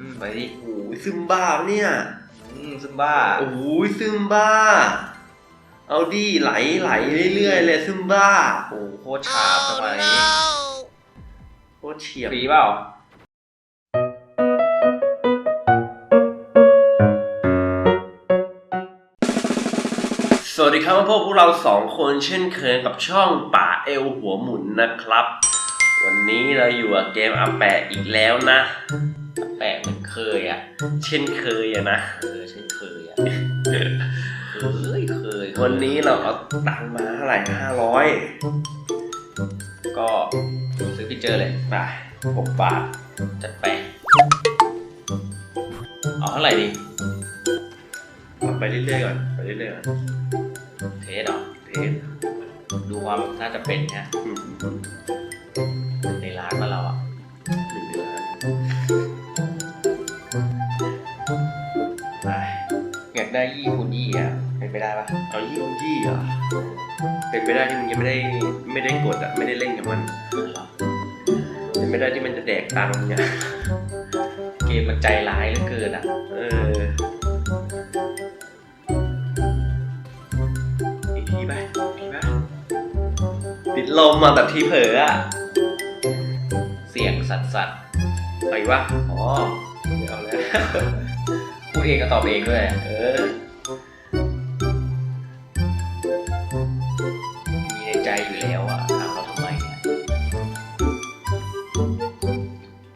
อืมไปดิโอ้ยซึมบ้าปะเนี่ย อืมซึมบ้า โอ้ยซึมบ้า เอาดิไหลไหลเรื่อยๆเลยซึมบ้า โอ้โหโคตรฉาบทำไมโคตรเฉียบฟรีเปล่า สวัสดีครับพวกพวกเราสองคนเช่นเคยกับช่องป่าเอลหัวหมุนนะครับ วันนี้เราอยู่กับเกมอาแปะอีกแล้วนะ แปลกเหมือนเคยอะ เช่นเคยอะนะเออเช่นเคยอะเคยเคยวันนี้เราเอาตังค์มาเท่าไหร่ห้าร้อยก็ซื้อพิเจอร์เลยไปหกบาทจัดไปเอาเท่าไหร่ดีเอาไปเรื่อยๆก่อนไปเรื่อยๆก่อนเทสเหรอเทสดูความน่าจะเป็นเนี่ยอืมในร้านมาเราอะหนึ่งเดือน อยากได้ยี่คูณยี่อะเป็นไปได้ปะเอายี่คูณยี่เหรอเป็นไปได้ที่มันยังไม่ได้ไม่ได้กดอะไม่ได้เล่นกับมันเป็นไปได้ที่มันจะแดกตังค์เนี่ยเกมมันใจร้ายเหลือเกินอะ เอออีกทีไปอีกทีไปติดลมมาแบบทีเผลออะเสียงสัตว์สัตว์ไปวะอ๋อเดี๋ยวเอาแล้ว พูดเองก็ตอบเองด้วย เออ มีในใจอยู่แล้วอะถามเราทำไมเนี่ย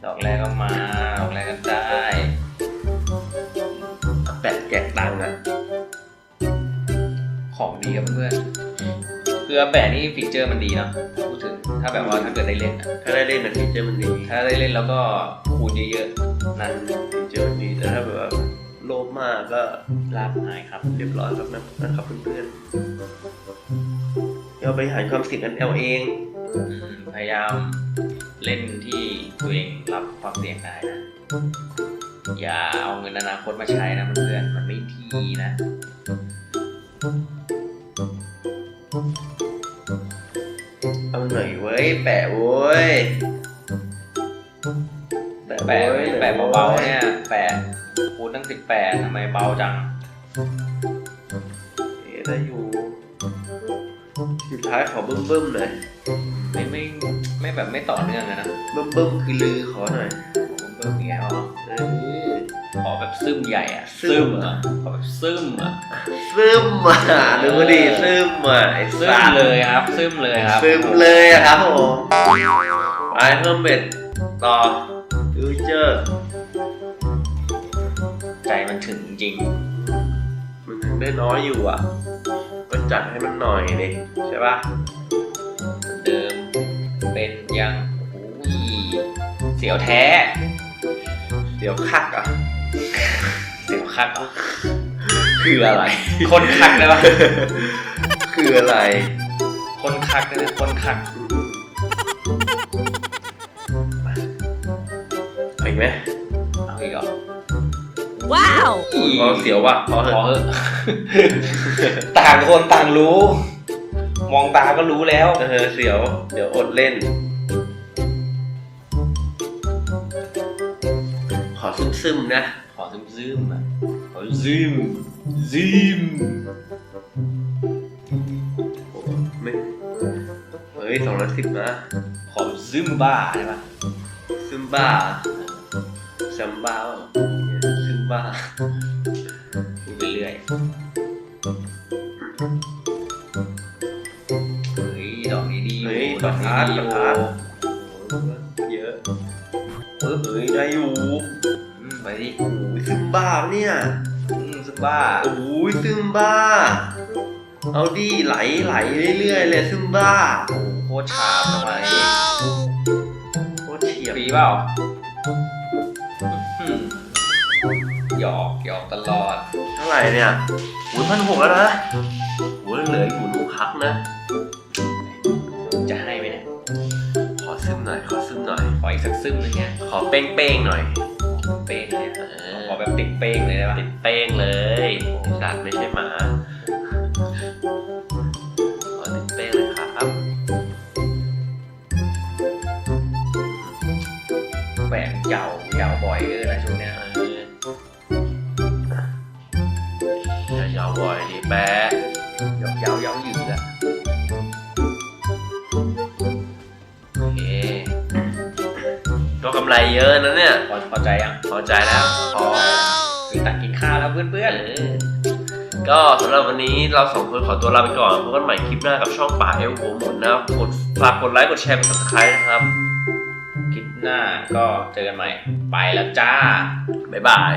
ดอกแรกก็มา ดอกแรกก็ได้แปะแกะตังค์อะของดีครับเพื่อนๆคือแปะนี่ฟีเจอร์มันดีเนาะพูดถึงถ้าแบบว่าถ้าเกิดได้เล่นอะถ้าได้เล่นนะฟีเจอร์มันดีถ้าได้เล่นแล้วก็คูณเยอะๆนั่นฟีเจอร์มันดีแต่ถ้าแบบว่า โลภมากก็ลาบหายครับเรียบร้อยครับนะนะครับเพื่อนๆเราไปหาความเสี่ยงกันเอาเองอืมพยายามเล่นที่ตัวเองรับความเสี่ยงได้นะ อย่าเอาเงินอนาคตมาใช้นะเพื่อนๆมันไม่ดีนะเอาหน่อยเว้ย แปะเว้ย แปะแปะแปะเบาๆเนี่ย แปะ คูณตั้งสิบแปดทำไมเบาจังเอ๊ะได้อยู่สุดท้ายขอบึ้มบึ้มๆหน่อยไม่ไม่ไม่แบบไม่ต่อเนื่องเลยนะบึ้มบึ้มๆคือลือขอหน่อยเพิ่มอีกแล้วเหรอเออ ขอแบบซึมใหญ่อะซึม อะขอแบบซึมอะซึมอะดูดิซึมอะไอ้ซึสัมตว์เลยครับ ซึมเลยครับซึมเลยอะครับผมไปเพิ่มเบ็ดต่อฟิวเจอร์ ใจมันถึงจริง มันยังได้น้อยอยู่อะก็จัดให้มันหน่อยดิใช่ป่ะเดิมเป็นยังอุ้ยเสียวแท้เดี๋ยวคักอะ เสียวคักเหรอคืออะไร คนคักได้ปะคืออะไร คนคักได้ไหมคนคักเอาอีกไหมเอาอีกเหรอ Wow! พอเสียวว่ะพอพเถออะเหอะต่างคนต่างรู้ มองตาก็รู้แล้ว เออเสียว เดี๋ยวอดเล่น ขอซึมๆนะ ขอซึมซึมๆอะขอซึมซึมโอ้ไม่เฮ้ยสองร้อยสิบนะ ขอซึมบ้าใช่ปะซึมบ้าซัมบ้าเปล่าซึม บ้าพูดไปเรื่อยเฮ้ยดอกนี้ดีอยู่เฮ้ยดปอระกนี้ทัดดีอประยู่ทัดเยอะเออเฮ้ยได้อยู่อืมไปดิโอ้ยซึมบ้าปะเนี่ยอืมซึมบ้าโอ้ยซึมบ้า เอาดิไหลไหลเรื่อยๆเลยซึมบ้าโอ้โหโคตรฉาบทำไมโคตรเฉียบฟรีเปล่า หยอกหยอกตลอด เท่าไหร่เนี่ยโอ้ยพันหกแล้วนะโอ้ยเหลืออยู่หนูพักนะ จะให้ไหมเนี่ย ขอซึมหน่อย ขอซึมหน่อย ขออีกสักซึมหนึงไงขอเป้งเป้งๆหน่อย เป้งเลยเออขอแบบติดเป้งเลยได้ปะติดเป้งเลยสัตว์ไม่ใช่หมา ขอติดเป้งเลยครับ แหวนจยาวยาวบ่อยเออนะช่วงเนี้ย วยืดอะโอเคก็กำไรเยอะนะเนี่ย พอพอใจยัง พอใจแล้วพอคือตักกินข้าวแล้วเพื่อนเออก็สำหรับวันนี้เราสองคนขอตัวลาไปก่อนพบกันใหม่คลิปหน้ากับช่องป่าเอลหัวหมุนะครับกดฝากกดไลค์กดแชร์กด subscribe นะครับ คลิปหน้าก็เจอกันใหม่ ไปแล้วจ้า บ๊ายบาย